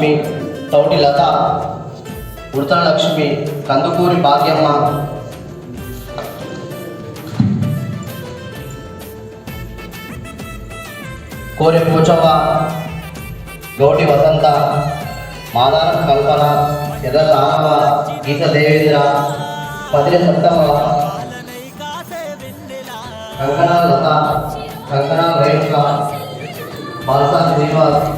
లక్ష్మి తౌటి లత ఉడతల లక్ష్మి కందుకూరి భాగ్యమ్మ. కోరి పూచవ్వ గౌటి వసంత మాదాన కల్పన ఎర్ర రామవ గీత దేవేంద్ర పదిల సత్తమ్మ కంకణ లత కంకణ రేణుక బాలసా శ్రీనివాస్.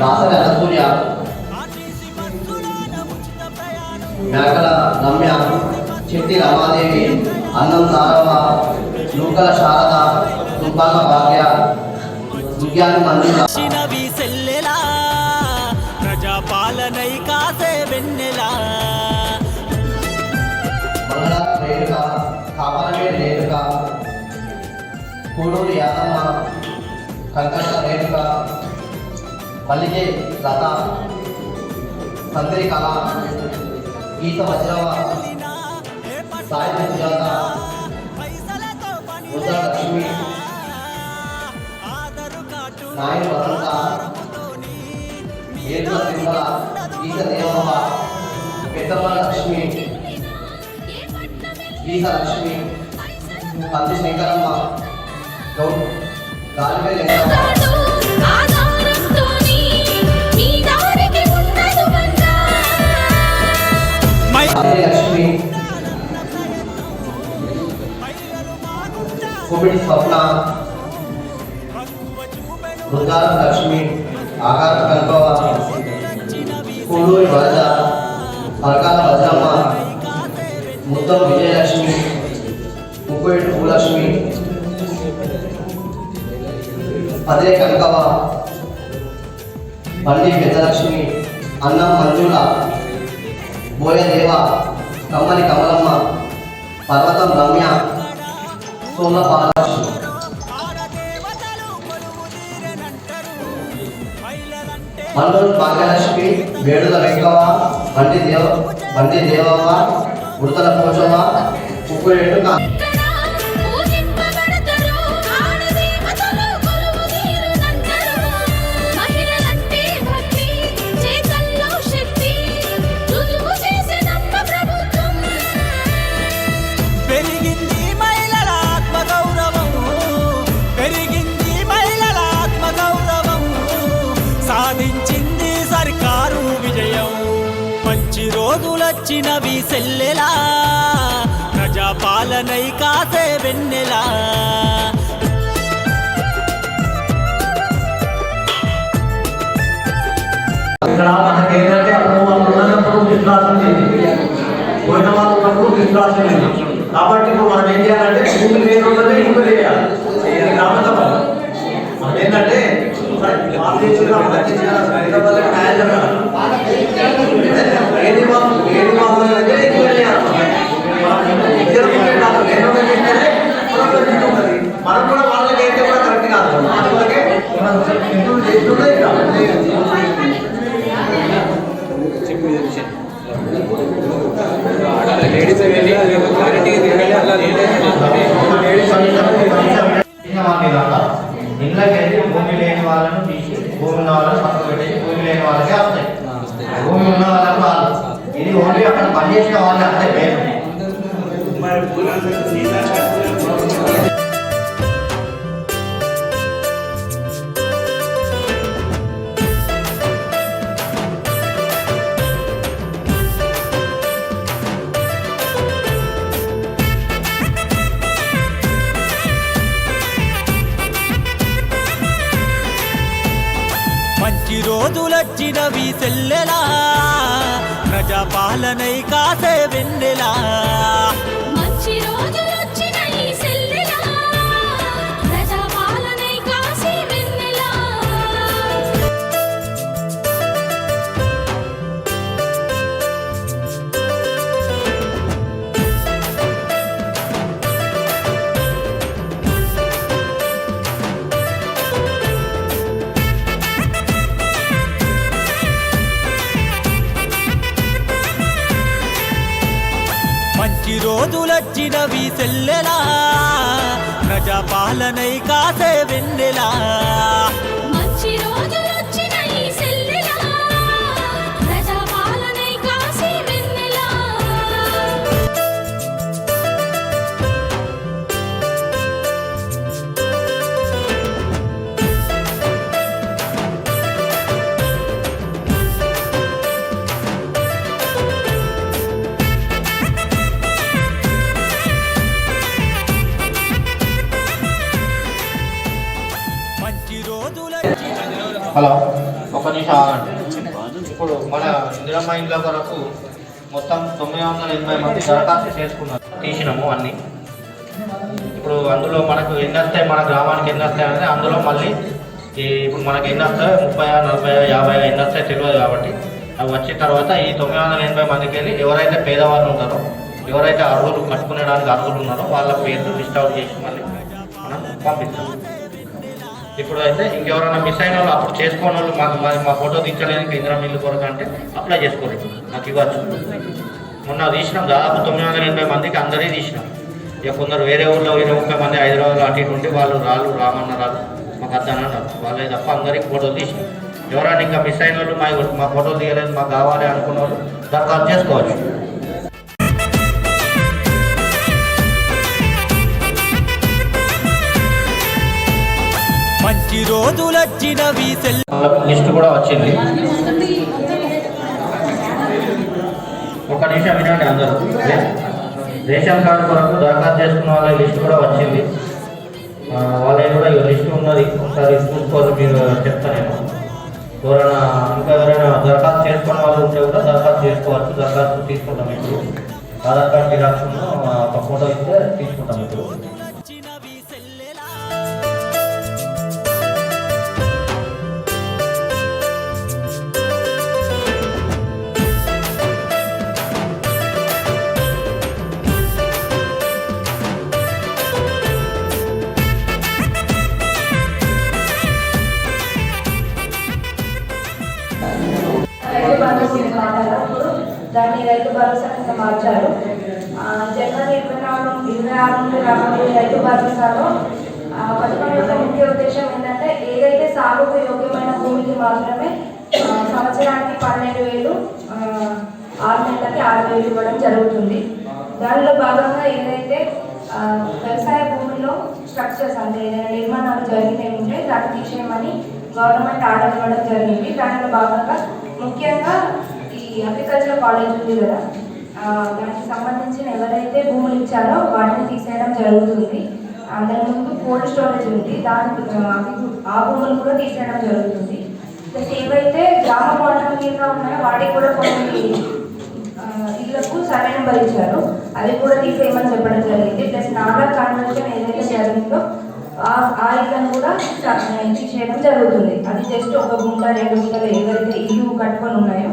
దాసరి అనసూయ మేకల రమ్య చిట్టి రమాదేవి అన్నం నారవ నూకల శారద తుపాల భాగ్య విజ్ఞాన మంజుల చినవి సెల్లెలా ప్రజాపాలనై కాసే వెన్నెలా మంగళ రేణుక కాపాలవేడి రేణుక కూడూరు యాదమ్మ కంకణ రేణుక మల్లిగే లత సంతరి కళ గీత వజ్రవ సాహిత్య సుజాత పైసలతో లక్ష్మి ఆదరు వసంత ఏర్ల సింగళ గీత దేవమ్మ పెద్దమ్మ లక్ష్మి గీత లక్ష్మి పంది శంకరమ్మ గాలిపై మై పంది లక్ష్మి కోవిడ్ స్వప్న బృందారం లక్ష్మి ఆకార కల్పవ కోడూరి వరద పరకాల వజ్రమ్మ ముద్దం విజయలక్ష్మి ముప్పేటి భూలక్ష్మి పదే కనకవ బండి పెద్దలక్ష్మి అన్నం మంజుల బోయదేవ కమ్మని కమలమ్మ పర్వతం రమ్య సోమ బాలలక్ష్మి మల్లూరు భాగ్యలక్ష్మి వేడుల వెంకవ బండి దేవ బండి దేవమ్మ ఉడతల పోచమ్మ ముప్పేటు రోజులొచ్చినవి సెల్లెలా ప్రజాపాలనై కాసే వెన్నెలా? ఇక్కడ మనకి ఏంటంటే వాళ్ళు ఉన్నప్పుడు విశ్వాసం లేదు పోయిన వాళ్ళు ఉన్నప్పుడు విశ్వాసం లేదు కాబట్టి ఇప్పుడు మనం ఏం చేయాలంటే భూమి లేని ఉన్నది ఇంకా చేయాలి మనం ఏంటంటే హైదరాబాద్ న్యాయం వాళ్ళు ఏది వాళ్ళు అంటే ఇంకా చేయాలి మనం ఇద్దరు ఉంటే కాదు లేని వాళ్ళకి ఏంటంటే మనం కొంచెం ఉన్నది. మనం కూడా వాళ్ళకి అయితే కూడా కరెక్ట్ కాదు వాళ్ళకే మనం ఎందుకు చేస్తుంటే భూమి లేని వాళ్ళను తీసి భూమి ఉన్న వాళ్ళని పక్కకు పెట్టేసి భూమి లేని వాళ్ళకే వస్తాయి భూమి ఉన్న వాళ్ళకు ఇది ఓన్లీ అక్కడ పనిచేసిన అంతే పేరు. రోజులొచ్చినవి సెల్లెలా ప్రజాపాలనై కాసే వెన్నెలా. రోజులొచ్చినవి సెల్లెలా ప్రజాపాలనై కాసే వెన్నెలా. ఇండ్ల వరకు మొత్తం తొమ్మిది వందల ఎనభై మంది దరఖాస్తు చేసుకున్నారు. తీసినాము అన్నీ. ఇప్పుడు అందులో మనకు ఎన్ని వస్తాయి? మన గ్రామానికి ఎన్ని వస్తాయి అనేది అందులో మళ్ళీ ఈ ఇప్పుడు మనకి ఎన్ని వస్తాయి ముప్పై నలభై యాభై ఎన్ని వస్తాయి తెలియదు కాబట్టి అవి వచ్చిన తర్వాత ఈ తొమ్మిది వందల ఎనభై మందికి వెళ్ళి ఎవరైతే పేదవాళ్ళు ఉంటారో ఎవరైతే అర్హులు కట్టుకునేడానికి అర్హులు ఉన్నారో వాళ్ళ పేర్లు లిస్ట్ అవుట్ చేసి మళ్ళీ మనం పంపిస్తాం. ఇప్పుడు అయితే ఇంకెవరైనా మిస్ అయిన వాళ్ళు అప్పుడు చేసుకోని వాళ్ళు మాకు మా- మా ఫోటో తీర్చడానికి ఇంద్రం ఇల్లు కొరకు అంటే అప్లై చేసుకోలేదు నాకు ఇవ్వచ్చు. మొన్న తీసినాం దాదాపు తొమ్మిది వందల ఎనభై మందికి అందరే తీసినాం. ఇక కొందరు వేరే ఊళ్ళో ఇరవై ముప్పై మంది హైదరాబాద్లో అటు ఇటు ఉంటే వాళ్ళు రాళ్ళు రామన్న రాళ్ళు మాకు అర్థం వాళ్ళే తప్ప అందరికీ ఫోటోలు తీసినాం. ఎవరైనా ఇంకా మిస్ అయిన వాళ్ళు మా మా ఫోటోలు తీయలేదు మాకు కావాలి అనుకున్న వాళ్ళు దరఖాస్తు చేసుకోవచ్చు. రోజులొచ్చినవి లిస్ట్ కూడా వచ్చింది. ఒక నిమిషం వినండి అందరూ. రేషన్ కార్డు కొరకు దరఖాస్తు చేసుకున్న వాళ్ళ లిస్ట్ కూడా వచ్చింది. వాళ్ళ కూడా ఈ లిస్ట్ ఉన్నది. ఒకసారి చూసుకోవాలి మీరు చెప్తాను నేను. ఎవరైనా ఇంకా ఎవరైనా దరఖాస్తు చేసుకున్న వాళ్ళు ఉంటే కూడా దరఖాస్తు చేసుకోవచ్చు. దరఖాస్తు తీసుకుంటాం ఇప్పుడు. ఆధార్ కార్డు జిరాక్స్ ఒక ఫోటో ఇస్తే తీసుకుంటాం ఇప్పుడు. దాన్ని రైతు భరోసా కింద మార్చారు. జనవరి ఇరవై నాలుగు ఇరవై ఆరు నుండి రాబోయే రైతు భరోసాలో పథకం యొక్క ముఖ్య ఉద్దేశం ఏంటంటే ఏదైతే సాగుకు యోగ్యమైన భూమికి మాత్రమే సంవత్సరానికి పన్నెండు వేలు ఆరు నెలలకి ఆరు వేలు ఇవ్వడం జరుగుతుంది. దానిలో భాగంగా ఏదైతే వ్యవసాయ భూమిలో స్ట్రక్చర్స్ అంటే ఏదైనా నిర్మాణాలు జరిగినవి ఉంటే దాన్ని తీసేయమని గవర్నమెంట్ ఆర్డర్ ఇవ్వడం జరిగింది. దానిలో భాగంగా ముఖ్యంగా అగ్రికల్చర్ కాలేజ్ ఉంది కదా దానికి సంబంధించిన ఎవరైతే భూములు ఇచ్చారో వాటిని తీసేయడం జరుగుతుంది. దాని ముందు కోల్డ్ స్టోరేజ్ ఉంది దాని ఆ, ఆ భూములు కూడా తీసేయడం జరుగుతుంది. ప్లస్ ఏవైతే గ్రామ వాటర్ కింద ఉన్నాయో వాటికి కూడా కొన్ని ఇళ్ళకు సరైన భరించారు అది కూడా తీసేయమని చెప్పడం జరిగింది. ప్లస్ నాగా కన్వెన్షన్ ఏదైతే జరిగిందో ఆ ఆ కూడా చేయడం జరుగుతుంది. అది జస్ట్ ఒక గుంట రెండు గుంటలు ఏవైతే ఇల్లు కట్టుకొని ఉన్నాయో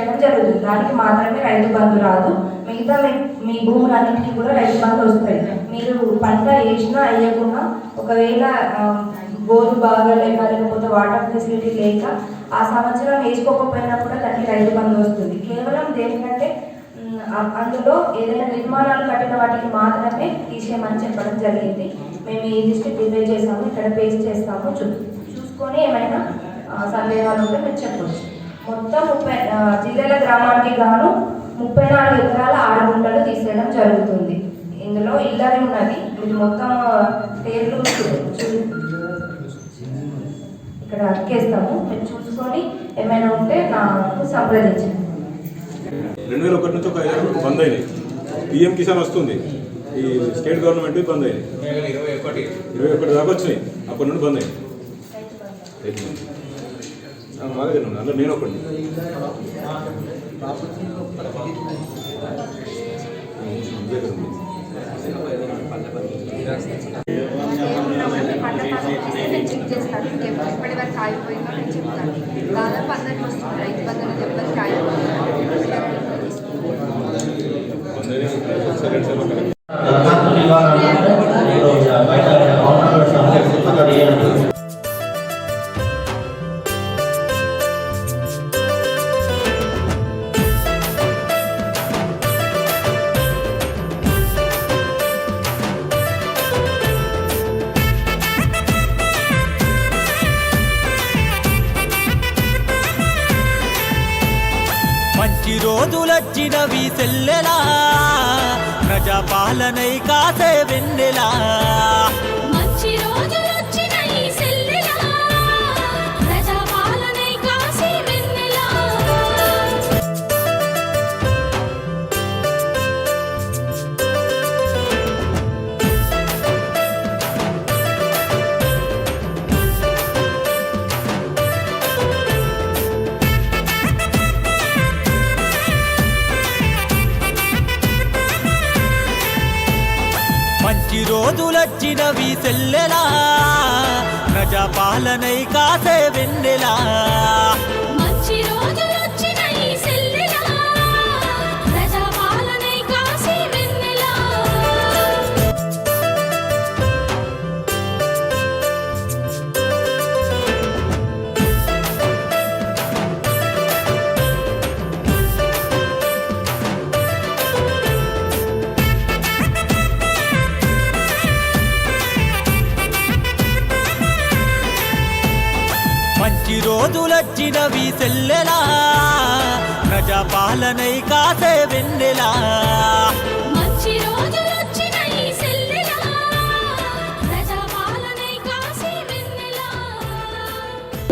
చేయడం జరుగుతుంది. దానికి మాత్రమే రైతు బంధు రాదు. మిగతా మీ మీ భూములన్నింటికి కూడా రైతు బంధు వస్తాయి. మీరు పంట వేసినా వేయకుండా ఒకవేళ బోరు బాగా లేక లేకపోతే వాటర్ ఫెసిలిటీ లేక ఆ సంవత్సరం వేసుకోకపోయినా కూడా దానికి రైతు బంధు వస్తుంది. కేవలం దేనికంటే అందులో ఏదైనా నిర్మాణాలు కట్టిన వాటికి మాత్రమే తీసేయమని చెప్పడం జరిగింది. మేము ఈ లిస్ట్ ప్రిపేర్ చేసాము ఇక్కడ పేస్ట్ చేస్తాము. చూ చూసుకొని ఏమైనా సందేహాలు ఉంటే మీరు చెప్పవచ్చు. మొత్తం ముప్పై జిల్లాల గ్రామానికి గాను ముప్పై నాలుగు ఎకరాల ఆరు గుంటలు తీసేయడం జరుగుతుంది. ఇందులో ఇల్లరి ఉన్నది. ఇది మొత్తం పేర్లు ఇక్కడ అక్కేస్తాము మీరు చూసుకొని ఏమైనా ఉంటే నాకు సంప్రదించండి. రెండు వేల ఒకటి నుంచి ఒక బంద్ అయినాయి. పిఎం కిసాన్ వస్తుంది. ఈ స్టేట్ గవర్నమెంట్ బంద్ అయినాయి. ఇరవై ఒకటి. ఇరవై ఒకటి దాకా వచ్చినాయి. అప్పటి నుండి బంద్ అయింది మా దగ్గర ఉంది. అందులో నేను ఒకటి. చెక్ రోజులొచ్చినవి సెల్లెలా ప్రజాపాలనై కాసే వెన్నెలా. మంచి రోజులొచ్చినవి సెల్లెలా. ప్రజాపాలనై కాసే వెన్నెలా. రోజులొచ్చినవి సెల్లెలా ప్రజాపాలనై కాసే వెన్నెలా.